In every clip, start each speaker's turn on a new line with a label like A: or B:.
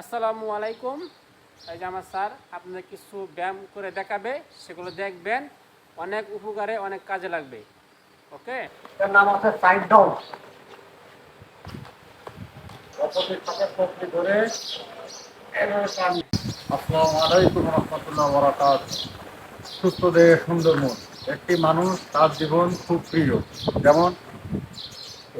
A: আসসালামু আলাইকুম। এই যে আমার স্যার, আপনাদের কিছু ব্যায়াম করে দেখাবে, সেগুলো দেখবেন। অনেক উপকারে, অনেক কাজে লাগবে। ওকে?
B: এর নাম আছে সাইড ডাউন সুস্থ দেহে সুন্দর একটি মানুষ তার জীবন খুব প্রিয়। যেমন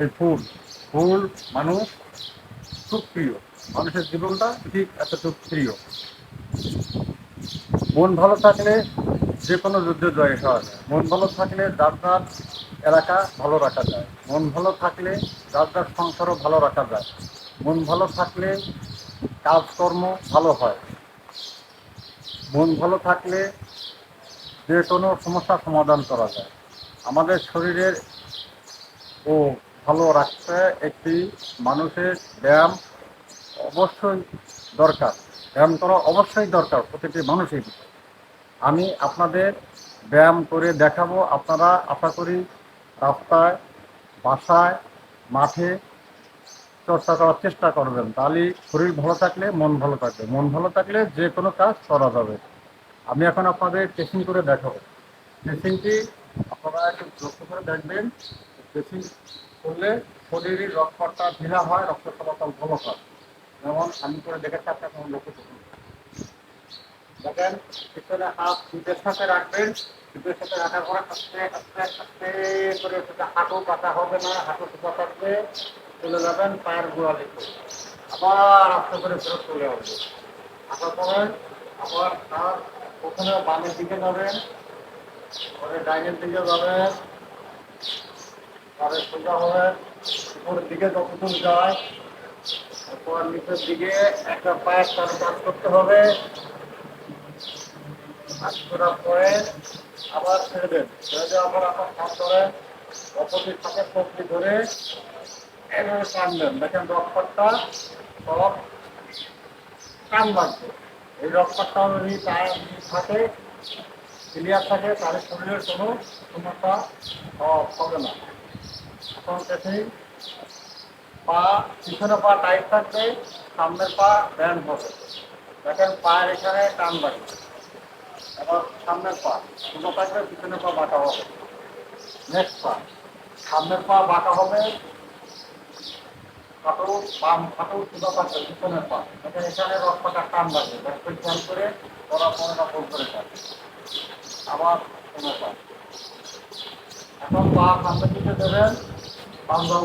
B: এই ফুল। ফুল মানুষ খুব প্রিয়। মানুষের জীবনটা ঠিক এতটুকু প্রিয়। মন ভালো থাকলে যে কোনো যুদ্ধে জয় হওয়া যায়। মন ভালো থাকলে যার যার এলাকা ভালো রাখা যায়। মন ভালো থাকলে যার যার সংসারও ভালো রাখা যায়। মন ভালো থাকলে কাজকর্ম ভালো হয়। মন ভালো থাকলে যে কোনো সমস্যার সমাধান করা যায়। আমাদের শরীরের ও ভালো রাখতে একটি মানুষের ব্যায়াম অবশ্যই দরকার। ব্যায়াম করা অবশ্যই দরকার প্রতিটি মানুষের আমি আপনাদের ব্যায়াম করে দেখাবো। আপনারা আশা করি রাস্তায়, বাসায়, মাঠে চর্চা করার চেষ্টা করবেন। তাহলে শরীর ভালো থাকলে মন ভালো থাকবে। মন ভালো থাকলে যে কোনো কাজ করা যাবে। আমি এখন আপনাদের টেস্টিং করে দেখাবো। টেস্টিংটি আপনারা একটু লক্ষ্য করে দেখবেন। টেস্টিং করলে শরীরের রক্তটা ঢিলা হয় রক্ত চলাচল ভালো হয়। যেমন আমি করে দেখেছি আপনি এখন লক্ষ্য করুন দেখেন, পিছনে হাত পিঠের সাথে রাখবেন পিঠের সাথে রাখার পরে আস্তে আস্তে আস্তে করে সেটা হাঁটু কাটা হবে না, হাঁটু সুপা থাকবে চলে যাবেন পায়ের গোড়ালি আবার আস্তে করে ফেরত চলে আসবে আসার পরে আবার হাত প্রথমে বামের দিকে যাবেন, পরে ডাইনের দিকে যাবেন পরে সোজা হবে উপরের দিকে যতদূর যায় তারপর নিচের দিকে একটা পায়ের টানে কাজ করতে হবে। পরে আবার ছেড়ে দেন। ছেড়ে দেওয়ার পর আপনার কাজ করে অপোজিট পাশে পক্ষে ধরে এভাবে টানবেন দেখেন রক্তটা সব টান লাগবে এই রক্তটা যদি পায়ে থাকে ক্লিয়ার থাকে, তাহলে শরীরের কোনো সমস্যা হবে না। এখন পা, পিছনে পা টাইট থাকবে, সামনের পা ব্যান্ড হবে। দেখেন পায়ের এখানে টান লাগবে এবার সামনের পা, দুটো থাকবে পিছনের পা বাঁকা হবে। নেক্সট পা, সামনের পা বাঁকা হবে। হাঁটু বাম হাঁটু সুদা থাকবে, পিছনের পা। দেখেন এখানে রক পাটা টান লাগবে দেখবে খেয়াল করে পড়া পড়াটা বল করে থাকে আবার কোনো পা। এখন পা সামনের দিকে দেবেন, বাম বাম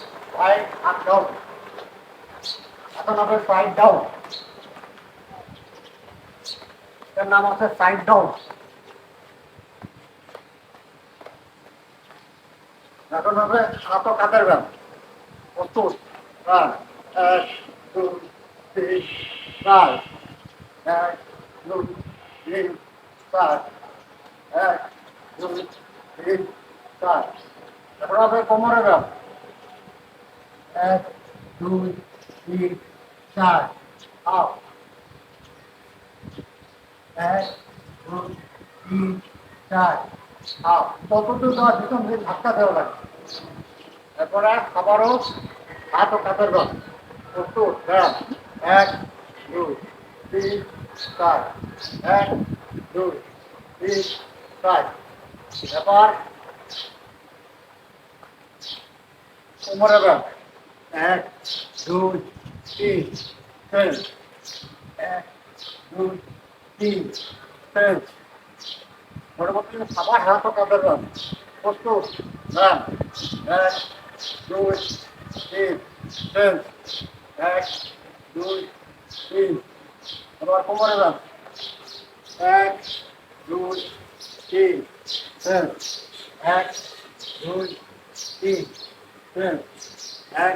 B: সাইড হাত দাও এখন হবে সাইড ডাউন এর নাম আছে সাইড ডাউন এখন হবে হাত ও কাঁধের ব্যায়াম প্রস্তুত। হ্যাঁ এক, দুই, তিন, চার, এক, দুই, তিন, চার, এক, দুই, তিন, চার। এখন হবে কোমরের ব্যায়াম এক, দুই, তিন, চার আপ এক, দুই, তিন, চার আপ ততটুকু ধাক্কা দেওয়া লাগে হাত ও প্রস্তুত ব্যায়াম এক, দুই, তিন, চার। এক, দুই, তিন, চার। এবার কোমরে এক, দুই, তিন তিন এক, দুই, তিন তিন পরবর্তী আবার হাত কাঁধের ব্যায়াম প্রস্তুত? ব্যায়াম এক, দুই, তিন তিন এক, দুই, তিন। আবার কোমরে ব্যায়াম এক, দুই, তিন তিন এক, দুই, তিন তিন এক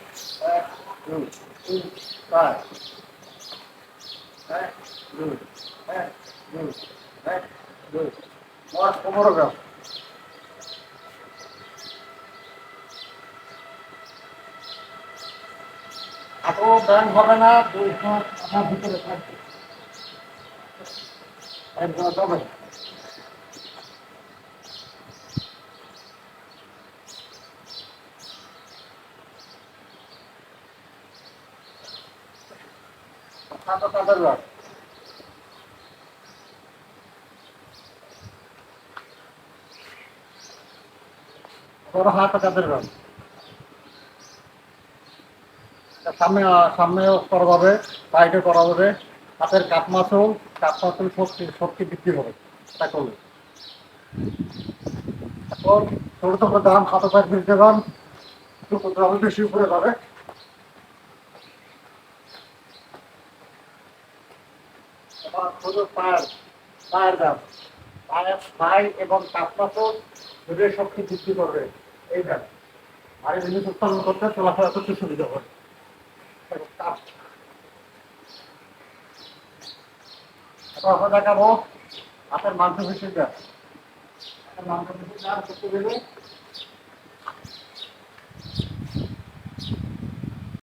B: এক দুই তিন চার এক দুই এক দুই এক দুই আমার কোমরে ব্যায়াম এত ব্যায়াম হবে না দুই হাত ভিতরে থাকবে একদম তবে সামনে সামনে করা যাবে সাইডে করা যাবে হাতের কাপ মাসল কাপ শক্তি শক্তি বৃদ্ধি হবে। তা করলে। এখন ছোট ছোট দাম হাতে পায়ে ফিরতে দাম বেশি উপরে যাবে। এবং শক্তি বৃদ্ধি করবে। এই আর জিনিস উৎপাদন করতে চলাফেরা করতে সুবিধা হবে। এখন দেখাবো হাতের মাংস বেশি দেয় হাতের মাংস বেশি দেওয়ার করতে গেলে